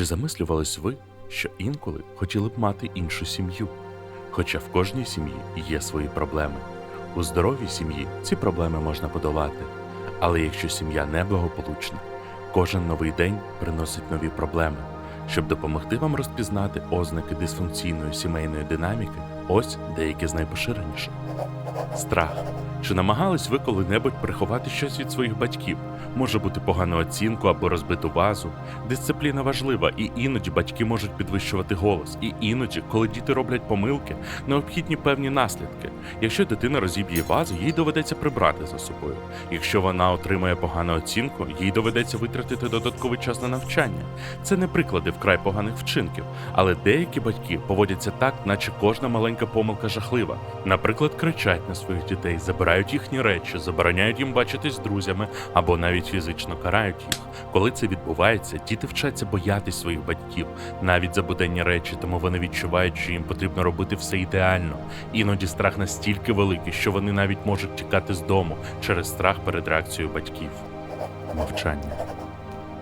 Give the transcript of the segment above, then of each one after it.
Чи замислювались ви, що інколи хотіли б мати іншу сім'ю? Хоча в кожній сім'ї є свої проблеми. У здоровій сім'ї ці проблеми можна подолати. Але якщо сім'я неблагополучна, кожен новий день приносить нові проблеми. Щоб допомогти вам розпізнати ознаки дисфункційної сімейної динаміки, ось деякі з найпоширеніших. Страх. Чи намагались ви коли-небудь приховати щось від своїх батьків? Може бути погану оцінку або розбиту вазу. Дисципліна важлива, і іноді батьки можуть підвищувати голос. І іноді, коли діти роблять помилки, необхідні певні наслідки. Якщо дитина розіб'є вазу, їй доведеться прибрати за собою. Якщо вона отримає погану оцінку, їй доведеться витратити додатковий час на навчання. Це не приклади вкрай поганих вчинків, але деякі батьки поводяться так, наче кожна маленька помилка жахлива. Наприклад, кричать на своїх дітей, забирають їхні речі, забороняють їм бачитись з друзями або навіть фізично карають їх. Коли це відбувається, діти вчаться боятись своїх батьків, навіть забуденні речі, тому вони відчувають, що їм потрібно робити все ідеально. Іноді страх настільки великий, що вони навіть можуть тікати з дому через страх перед реакцією батьків. Мовчання.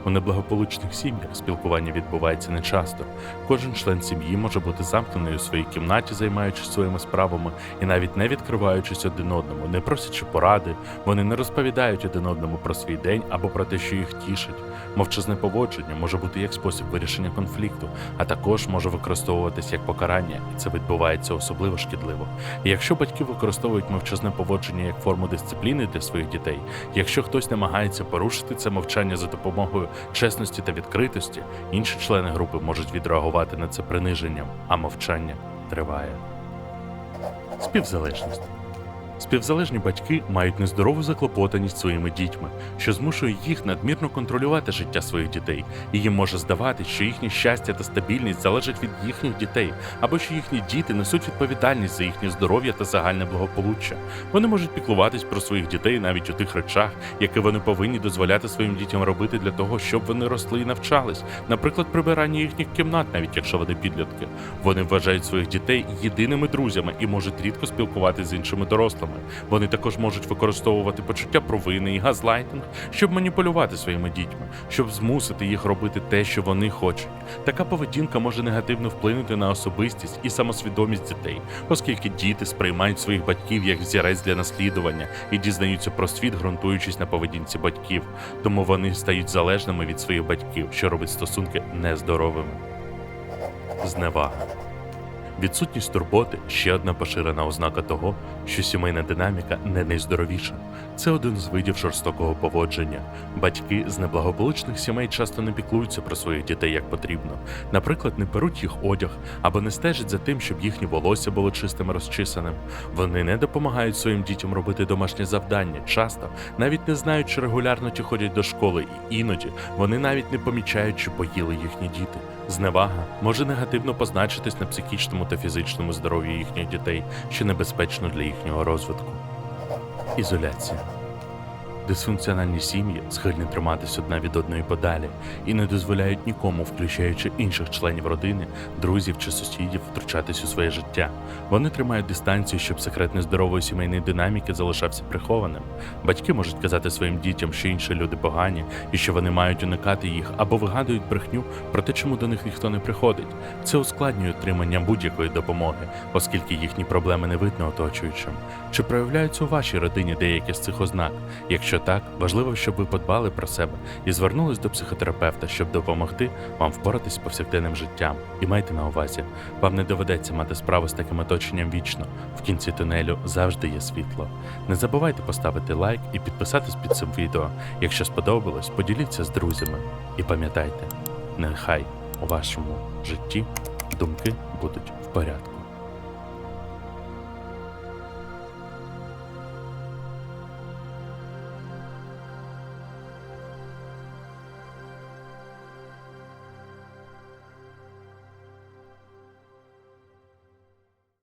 У неблагополучних сім'ях спілкування відбувається нечасто. Кожен член сім'ї може бути замкнений у своїй кімнаті, займаючись своїми справами і навіть не відкриваючись один одному, не просячи поради, вони не розповідають один одному про свій день або про те, що їх тішить. Мовчазне поводження може бути як спосіб вирішення конфлікту, а також може використовуватись як покарання, і це відбувається особливо шкідливо. І якщо батьки використовують мовчазне поводження як форму дисципліни для своїх дітей, якщо хтось намагається порушити це мовчання за допомогою чесності та відкритості, інші члени групи можуть відреагувати на це приниженням, а мовчання триває. Співзалежність. Співзалежні батьки мають нездорову заклопотаність своїми дітьми, що змушує їх надмірно контролювати життя своїх дітей, і їм може здаватись, що їхнє щастя та стабільність залежать від їхніх дітей, або що їхні діти несуть відповідальність за їхнє здоров'я та загальне благополуччя. Вони можуть піклуватись про своїх дітей навіть у тих речах, які вони повинні дозволяти своїм дітям робити для того, щоб вони росли і навчались, наприклад, прибирання їхніх кімнат, навіть якщо вони підлітки. Вони вважають своїх дітей єдиними друзями і можуть рідко спілкуватися з іншими дорослими. Вони також можуть використовувати почуття провини і газлайтинг, щоб маніпулювати своїми дітьми, щоб змусити їх робити те, що вони хочуть. Така поведінка може негативно вплинути на особистість і самосвідомість дітей, оскільки діти сприймають своїх батьків як взірець для наслідування і дізнаються про світ, ґрунтуючись на поведінці батьків, тому вони стають залежними від своїх батьків, що робить стосунки нездоровими. Зневага. Відсутність турботи ще одна поширена ознака того, що сімейна динаміка не найздоровіша. Це один з видів жорстокого поводження. Батьки з неблагополучних сімей часто не піклуються про своїх дітей як потрібно. Наприклад, не беруть їх одяг або не стежать за тим, щоб їхнє волосся було чистим і розчисаним. Вони не допомагають своїм дітям робити домашні завдання, часто навіть не знають, чи регулярно ті ходять до школи, і іноді вони навіть не помічають, чи поїли їхні діти. Зневага може негативно позначитись на психічному та фізичному здоров'ю їхніх дітей, що небезпечно для їхнього розвитку. Ізоляція. Дисфункціональні сім'ї схильні триматись одна від одної подалі і не дозволяють нікому, включаючи інших членів родини, друзів чи сусідів, втручатись у своє життя. Вони тримають дистанцію, щоб секрет нездорової сімейної динаміки залишався прихованим. Батьки можуть казати своїм дітям, що інші люди погані і що вони мають уникати їх, або вигадують брехню про те, чому до них ніхто не приходить. Це ускладнює отримання будь-якої допомоги, оскільки їхні проблеми не видно оточуючим. Чи проявляються у вашій родині деякі з цих ознак? Так, важливо, щоб ви подбали про себе і звернулись до психотерапевта, щоб допомогти вам впоратись з повсякденним життям. І майте на увазі, вам не доведеться мати справу з таким оточенням вічно. В кінці тунелю завжди є світло. Не забувайте поставити лайк і підписатись під цим відео. Якщо сподобалось, поділіться з друзями. І пам'ятайте, нехай у вашому житті думки будуть в порядку.